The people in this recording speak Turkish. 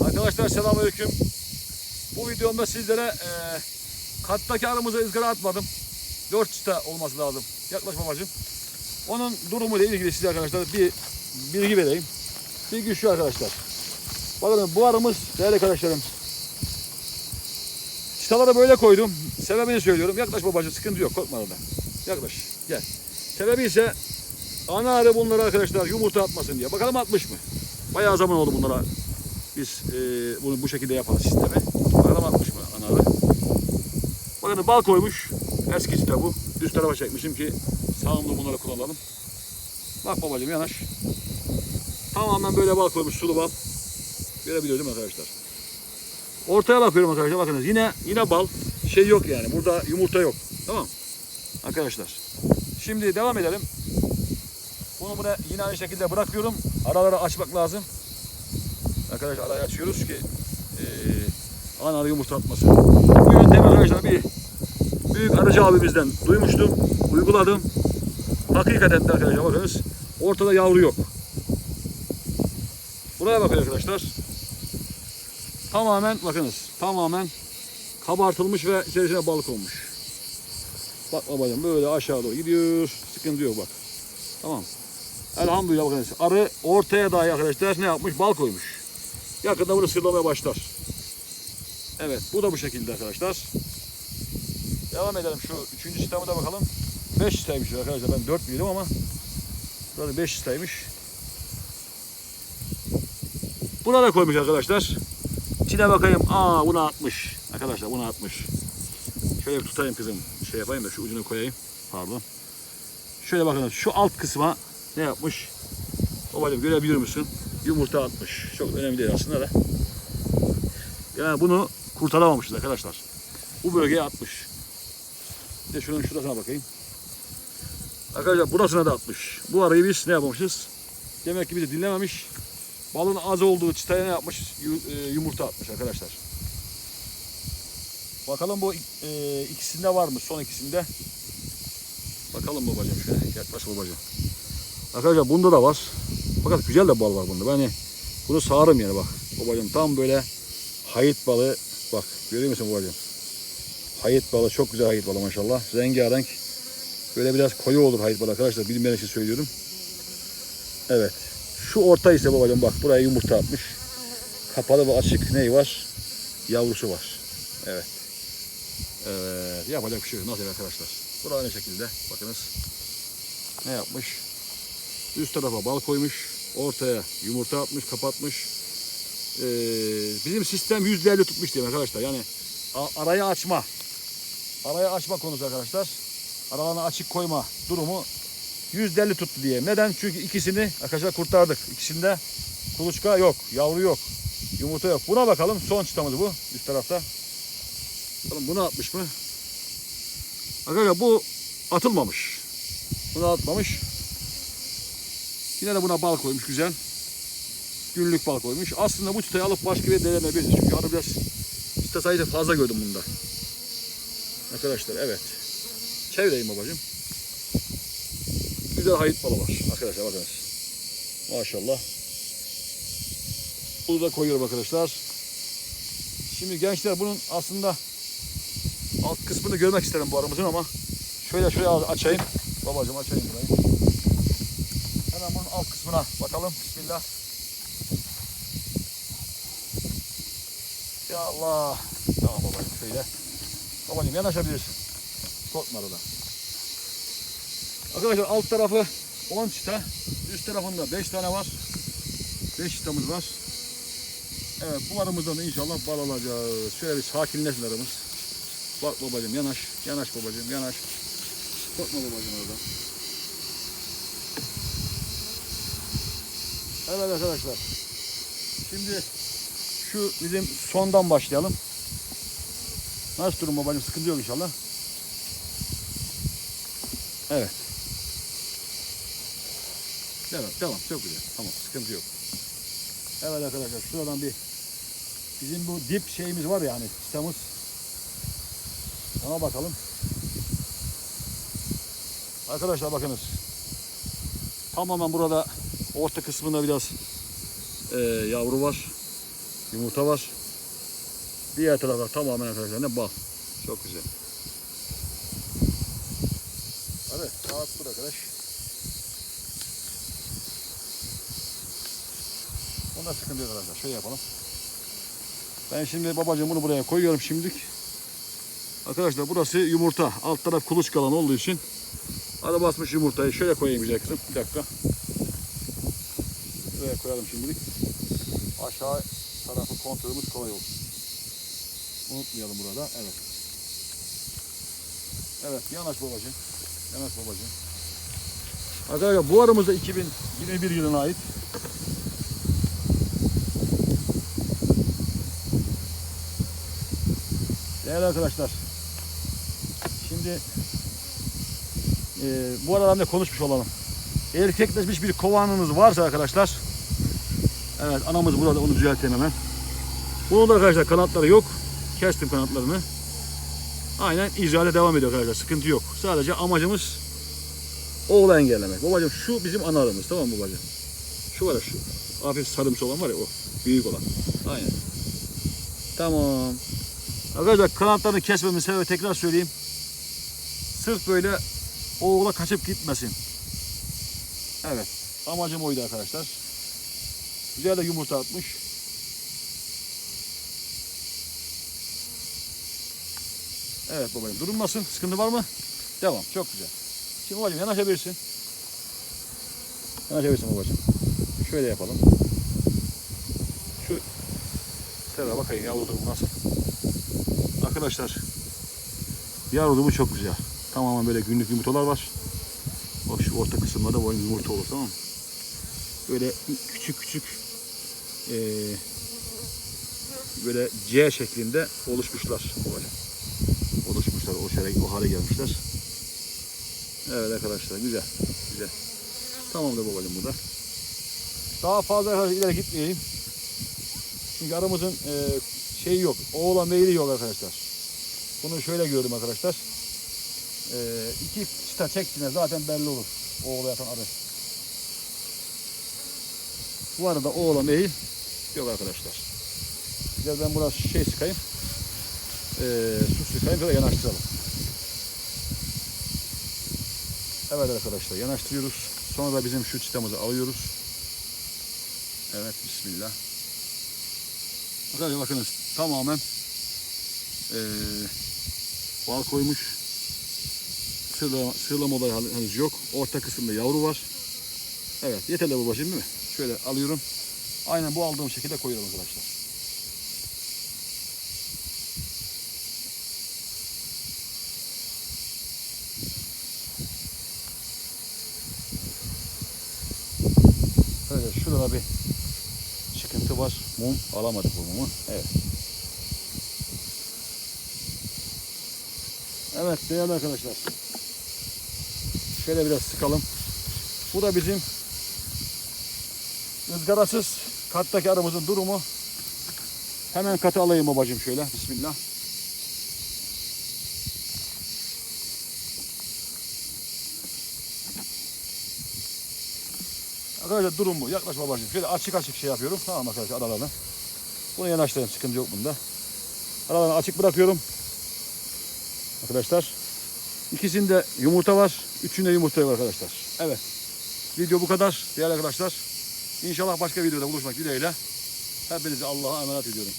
Arkadaşlar selamünaleyküm. Bu videomda sizlere e, kattaki arımıza ızgara atmadım. 4 çıta olması lazım. Yaklaş babacığım. Onun durumu ile ilgili size arkadaşlar bir bilgi vereyim. Bilgi şu arkadaşlar. Bakın bu arımız değerli arkadaşlarım. Çıtaları böyle koydum. Sebebini söylüyorum. Yaklaş babacığım sıkıntı yok korkma orada. Yaklaş gel. Sebebi ise ana arı bunlara arkadaşlar yumurta atmasın diye. Bakalım atmış mı? Bayağı zaman oldu bunlara biz e, bunu bu şekilde yapan sistemi. Bakalım atmış mı ana arı? Bakın bal koymuş. Eski site bu. Düz tarafa çekmişim ki sağımda bunları kullanalım. Bak babacığım yanaş. Tamamen böyle bal koymuş sulu bal. Görebiliyorum arkadaşlar. Ortaya bakıyorum arkadaşlar bakınız yine yine bal şey yok yani burada yumurta yok. Tamam Arkadaşlar. Şimdi devam edelim. Bunu buraya yine aynı şekilde bırakıyorum. Araları açmak lazım. Arkadaşlar arayı açıyoruz ki eee ana yumurta atmasın. Bu yöntemi arkadaşlar bir büyük arıcı abimizden duymuştum. Uyguladım. Hakikaten de arkadaşlar bakınız ortada yavru yok. Buraya bakın arkadaşlar. Tamamen bakınız tamamen kabartılmış ve içerisine balık olmuş. Bak babacığım böyle aşağı doğru gidiyor. Sıkıntı yok bak. Tamam. Elhamdülillah bakınız. Arı ortaya dahi arkadaşlar ne yapmış? Bal koymuş. Yakında bunu sırlamaya başlar. Evet bu da bu şekilde arkadaşlar. Devam edelim şu üçüncü sisteme de bakalım. 5 sisteymiş arkadaşlar ben 4 biliyorum ama burada 5 sisteymiş. Buna da koymuş arkadaşlar. İçine bakayım. Aa bunu atmış. Arkadaşlar bunu atmış. Şöyle bir tutayım kızım. Şey yapayım da şu ucunu koyayım. Pardon. Şöyle bakın şu alt kısma ne yapmış? Babacım görebiliyor musun? Yumurta atmış. Çok önemli değil aslında da. Yani bunu kurtaramamışız arkadaşlar. Bu bölgeye atmış. Bir de şunun şurasına bakayım. Arkadaşlar burasına da atmış. Bu arayı biz ne yapmamışız? Demek ki bizi dinlememiş. Balın az olduğu çıtaya ne yapmış? E, Yumurta atmış arkadaşlar. Bakalım bu e, ikisinde var mı? Son ikisinde. Bakalım babacığım şöyle. Yaklaş babacığım. Arkadaşlar bunda da var. Fakat güzel de bal var bunda. Ben hani bunu sağarım yani bak. Babacığım tam böyle hayıt balı. Bak görüyor musun babacığım? Hayıt balı çok güzel hayıt balı maşallah. Rengarenk. Böyle biraz koyu olur hayıt balı arkadaşlar. Bilmeyen için söylüyorum. Evet. Şu orta ise babacığım bak buraya yumurta atmış. Kapalı ve açık neyi var? Yavrusu var. Evet. Evet. Yapacak bir şey yok. Nasıl arkadaşlar? Burası aynı şekilde. Bakınız. Ne yapmış? Üst tarafa bal koymuş. Ortaya yumurta atmış, kapatmış. Ee, bizim sistem %50 tutmuş diyeyim arkadaşlar. Yani arayı açma. Arayı açma konusu arkadaşlar. Aralarını açık koyma durumu %50 tuttu diye. Neden? Çünkü ikisini arkadaşlar kurtardık. İkisinde kuluçka yok, yavru yok, yumurta yok. Buna bakalım. Son çıtamız bu üst tarafta. Bakalım bunu atmış mı? Arkadaşlar bu atılmamış. Bunu atmamış. Yine de buna bal koymuş güzel. Günlük bal koymuş. Aslında bu çıtayı alıp başka bir denenebiliriz. Çünkü arı biraz çıta sayısı fazla gördüm bunda. Arkadaşlar evet. Çevireyim babacığım. Güzel hayıt balı var arkadaşlar bakınız. Maşallah. Bunu da koyuyorum arkadaşlar. Şimdi gençler bunun aslında alt kısmını görmek isterim bu aramızın ama şöyle şöyle açayım. Babacığım açayım burayı. Alt kısmına bakalım. Bismillah. Ya Allah. Tamam babacığım şöyle. Babacığım yanaşabilirsin. Korkma arada. Arkadaşlar alt tarafı 10 çıta. Üst tarafında 5 tane var. 5 çıtamız var. Evet bu arımızdan da inşallah bal alacağız. Şöyle bir sakinleşsin aramız. Bak babacığım yanaş. Yanaş babacığım yanaş. Korkma babacığım orada. Evet arkadaşlar. Şimdi şu bizim sondan başlayalım. Nasıl durum babacığım? Sıkıntı yok inşallah. Evet. Devam, devam. Çok güzel. Tamam, sıkıntı yok. Evet arkadaşlar, şuradan bir bizim bu dip şeyimiz var ya hani sistemimiz. Ona bakalım. Arkadaşlar bakınız. Tamamen burada orta kısmında biraz e, yavru var. yumurta var. Diğer tarafta tamamen arkadaşlar bal. Çok güzel. Hadi saat dur arkadaş. Onda sıkıntı yok arkadaşlar. Şöyle yapalım. Ben şimdi babacığım bunu buraya koyuyorum şimdilik. Arkadaşlar burası yumurta. Alt taraf kuluçka alan olduğu için arı basmış yumurtayı şöyle koyayım güzel kızım. Bir dakika. Buraya koyalım şimdilik. Aşağı tarafı kontrolümüz kolay olsun. Unutmayalım burada. Evet. Evet yanaş babacığım. Yanaş babacığım. Arkadaşlar bu arımız da 2021 yılına ait. Değerli arkadaşlar. Şimdi e, bu aralarında konuşmuş olalım. Erkekleşmiş bir kovanınız varsa arkadaşlar. Evet anamız burada onu düzelteyim hemen. Bunun da arkadaşlar kanatları yok. Kestim kanatlarını. Aynen icrale devam ediyor arkadaşlar. Sıkıntı yok. Sadece amacımız oğlu engellemek. Babacığım şu bizim ana arımız tamam mı babacığım? Şu var ya şu. Hafif sarımsı olan var ya o. Büyük olan. Aynen. Tamam. Arkadaşlar kanatlarını kesmemin sebebi tekrar söyleyeyim. Sırf böyle oğula kaçıp gitmesin. Evet. Amacım oydu arkadaşlar. Güzel de yumurta atmış. Evet babacığım durum nasıl? Sıkıntı var mı? Devam. Çok güzel. Şimdi babacığım yanaşabilirsin. Yanaşabilirsin babacığım. Şöyle yapalım. Şu Serra bakayım yavru durum nasıl? Arkadaşlar yavru durumu çok güzel. Tamamen böyle günlük yumurtalar var. Bak şu orta kısımlarda bu yumurta olur tamam mı? Böyle küçük küçük eee böyle C şeklinde oluşmuşlar babacığım oluşmuşlar. O şere, o hale gelmişler. Evet arkadaşlar güzel. Güzel. Tamamdır babacığım burada. Daha fazla ileri gitmeyeyim. Çünkü aramızın e, şeyi yok. Oğlan meyili yok arkadaşlar. Bunu şöyle gördüm arkadaşlar. E, iki çıta çektiğinde zaten belli olur. Oğla yatan arı. Bu arada oğlan meyil yok arkadaşlar. Biraz ben biraz şey sıkayım e, su sıkayım şöyle yanaştıralım. Evet arkadaşlar yanaştırıyoruz. Sonra da bizim şu çıtamızı alıyoruz. Evet bismillah. Arkadaşlar bakınız tamamen e, bal koymuş. Sırlama, sırlama olayı henüz yok. Orta kısımda yavru var. Evet yeterli babacığım değil mi? Şöyle alıyorum. Aynen bu aldığım şekilde koyuyorum arkadaşlar. Evet şurada bir çıkıntı var. Mum alamadık bu mumu. Evet. Evet değerli arkadaşlar. Şöyle biraz sıkalım. Bu da bizim ızgarasız kattaki arımızın durumu. Hemen katı alayım babacığım şöyle. Bismillah. Arkadaşlar durum bu. Yaklaş babacığım. Şöyle açık açık şey yapıyorum. Tamam arkadaşlar aralarını. Bunu yanaştırayım. Sıkıntı yok bunda. Aralarını açık bırakıyorum. Arkadaşlar. İkisinde yumurta var. Üçünde yumurta yok arkadaşlar. Evet. Video bu kadar. Değerli arkadaşlar. İnşallah başka videoda buluşmak dileğiyle. Hepinizi Allah'a emanet ediyorum.